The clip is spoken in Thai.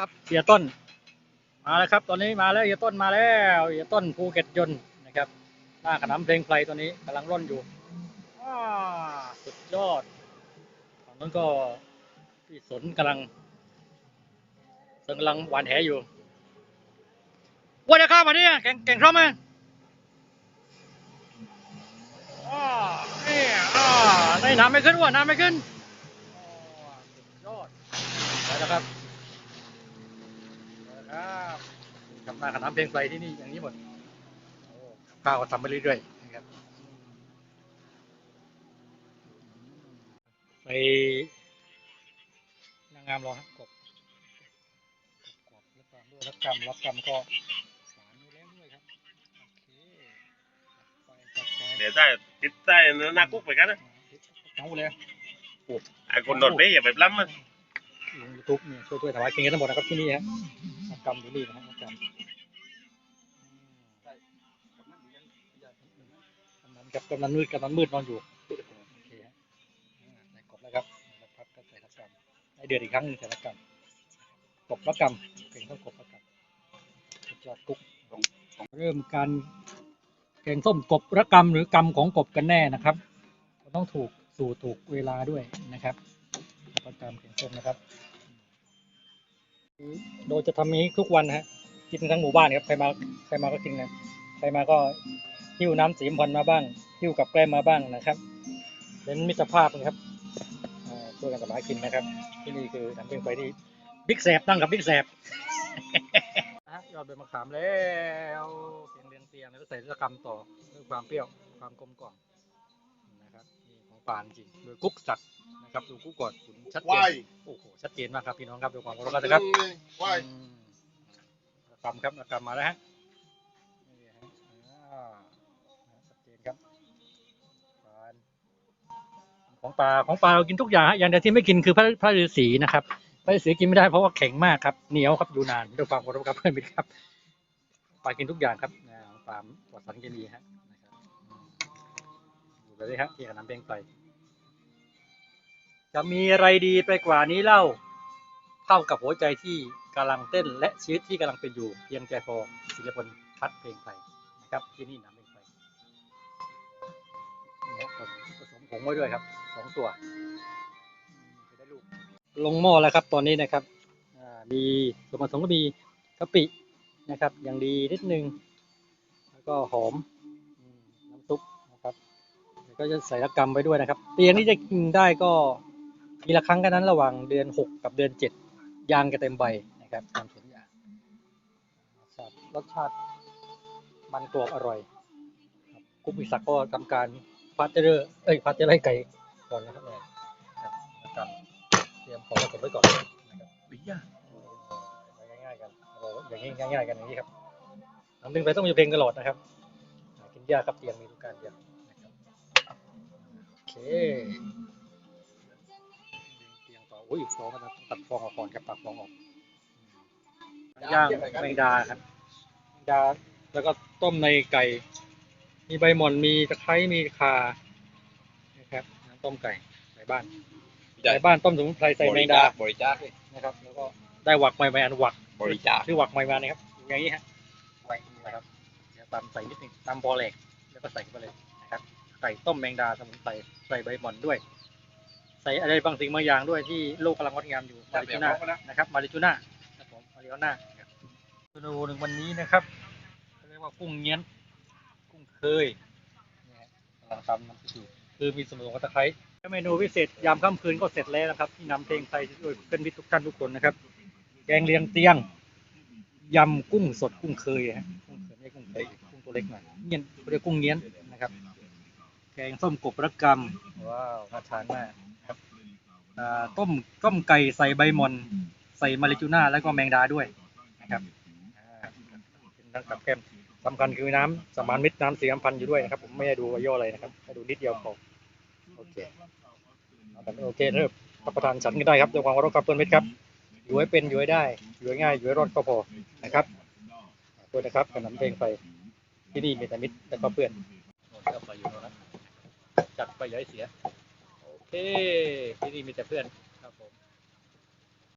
ครับเสียต้น มาแล้วครับ ตอนนี้มาแล้วเสียต้นมาแล้วเสียต้นภูเก็ตยนต์นะครับหน้าขนำเพลงไฟตัวนี้กำลังร่อนอยู่อ้าสุดยอดฝั่งนั้นก็พี่สนกำลังสนกำลังหวานแหอยู่ว่าจะข้ามาเนี่ยแข่งแข่งพร้อมไหมอ้านี่อ่าในน้ำไม่ขึ้นว่ะน้ำไม่ขึ้นสุดยอดไปแล้วครับ ทำหน้าขนำเพลงไฟที่นี่อย่างนี้หมดโอ้ข้าวก็ทำไปเรื่อยๆนะครับ ไปนางงามรอครับกบกบแล้วก็ด้วยรับกรรมรับกรรมก็สารอยู่แล้วด้วยครับโอเคจัดไปจัดไปเดี๋ยวได้ติดใต้เนื้อหน้ากุ๊กไปกันนะเอาเลยไอ้คนโดดไปอย่าไปปล้ำมันลงยูทูบเนี่ยช่วยช่วยถวายกินกันทั้งหมดนะครับที่นี่ฮะรับกรรมอยู่นี่นะครับรับกรรม กำนันกับกำนันมืดกำนันมืดนอนอยู่โอเคฮะอ่าได้กบแล้วครับแล้วพักก็ใส่รับกรรมให้เดือดอีกครั้งหนึงใส่รับกรรมกบรับกรรมเก่งต้องกบรับกรรมสุดยอดกุ๊กเริ่มการแกงส้มกบระกรรมหรือกรรมของกบกันแน่นะครับต้องถูกสูตรถูกเวลาด้วยนะครับรับกรรมแกงส้มนะครับ โดยจะทำนี้ทุกวันฮะกินทั้งหมู่บ้านครับใครมาใครมาก็กินนะใครมาก็ หิ้วน้ำสีมพันธุ์มาบ้างหิ้วกับแกล้มมาบ้างนะครับเป็นมิตรภาพนะครับอ่าช่วยกันสมานกินนะครับ ที่นี่คือน้ำเป็นไฟที่บิ๊กแสบตั้งกับบิ๊กแสบนะฮะยอดใบมะขามแล้วเพียงเรียงเตียงแล้วก็ใส่ตะกรรมต่อเพื่อความเปรี้ยวความกลมกล่อมนะครับนี่ของปานจริงโดยกุ๊กสักนะครับดูกุ๊กกอดขุนชัดเจวานยโอ้โหชัดเจนมากครับพี่น้องครับดูความเคารพกันนะครับวายอืมตะกรรมครับตะกรรมมาแล้วฮะ ของปลาของปลาเรากินทุกอย่างฮะอย่างเดียวที่ไม่กินคือพระพระฤาษีนะครับพระฤาษีกินไม่ได้เพราะว่าแข็งมากครับเหนียวครับอยู่นานด้วยความเคารพครับเพื่อนมิตรครับปลากินทุกอย่างครับปลาปลอดสารเคมีฮะนะครับอืมอยู่ไปเลยฮะที่ขนำเบงไป จะมีอะไรดีไปกว่านี้เล่าเท่ากับหัวใจที่กำลังเต้น และชีวิตที่กำลังเป็นอยู่เพียงใจพอศิลปนพัดเพลงไทยนะครับที่นี่นำเพลงไทยนี่ฮะผสมผงไว้ด้วยครับ องตัวได้ลูกลงหม้อแล้วครับตอนนี้นะครับอ่ามีส่วนผสมก็มีกะปินะครับ อย่างดีนิดนึง แล้วก็หอมน้ำซุปนะครับแล้วก็จะใส่ระกำไปด้วยนะครับ เตียงนี้จะกินได้ก็มีละครั้งกันนั้นระหว่างเดือนหกกับเดือนเจ็ดยางจะเต็มใบนะครับตามสวนยางครับรสชาติมันกรอบอร่อยครับกุ๊กวิศักก็ทำการพัดเจอร์เอ้ยพัดเจอร์ไก่ ก่อนนะครับเนี่ยครับนะครับเตรียมของผสมไว้ก่อนนะครับปีย่าง่ายๆกันเราอย่างนี้ง่ายๆกันอย่างนี้ครับน้ำดึงไปต้องมีเพลงตลอดนะครับกินยากครับเตียงมีทุกการยากนะครับโอเคเตียงต่ออุ้ยฟองมันตัดฟองออกก่อนครับตัดฟองออกย่างแมงดาครับแมงดาแล้วก็ต้มในไก่ มีใบหม่อนมีตะไคร้มีข่า ต้มไก่ใส่บ้านใส่บ้านต้มสมุนไพรใส่แมงดาบริจาคเลยนะครับ แล้วก็ได้หวักใหม่ๆอันหวักบริจาคชื่อหวักใหม่มานะครับอย่างนี้ฮะไว้นะครับเดี๋ยวตามใส่นิดหนึงตามบอแหลกแล้วก็ใส่เข้าไปเลยนะครับไก่ต้มแมงดาสมุนไพรใส่ใบหม่อนด้วย ใส่อะไรบางสิ่งบางอย่างด้วยที่โลกกำลังงดงามอยู่มาริจูน่านะครับมาริจูน่าครับผมมาริโอน่าครับเมนูหนึ่งวันนี้นะครับเรียกว่ากุ้งเงี้ยนกุ้งเคยเนี่ยฮะกำลังทำน้ำจิ้ม คือมีสมุนไพรตะไคร้เมนูพิเศษยามค่ำคืนก็เสร็จแล้วนะครับ ที่นำเพลงไทยด้วยเพื่อนมิตรทุกท่านทุกคนนะครับ แกงเลียงเตียงยำกุ้งสดกุ้งเคยฮะกุ้งเคยไม่ใช่กุ้งเคยกุ้งตัวเล็กหน่อยเงี้ยนเขาเรียกกุ้งเงี้ยนนะครับ แกงส้มกบระกำว้าวน่าทานมากครับอ่าต้มต้มไก่ใส่ใบหมอนใส่มาริจูน่าแล้วก็แมงดาด้วยนะครับอ่าเป็นทั้งกับแก้มสำคัญคือน้ำสมานมิตรน้ำสีน้ำพันธ์อยู่ด้วยนะครับ ผมไม่ได้ดูว่าย่ออะไรนะครับให้ดูนิดเดียวพอโอเคเอาแบบนี้โอเคเริ่มรับประทานฉันกันได้ครับด้วยความเคารพครับเพื่อนมิตรครับอยู่ให้เป็นอยู่ให้ได้อยู่ให้ง่ายอยู่ให้รอดก็พอนะครับขอบคุณนะครับขนมเพลงไฟที่นี่มีแต่มิตรและก็เพื่อนเสื้อไฟอยู่ตรงนั้นจัดไปอย่าให้เสียโอเคที่นี่มีแต่เพื่อน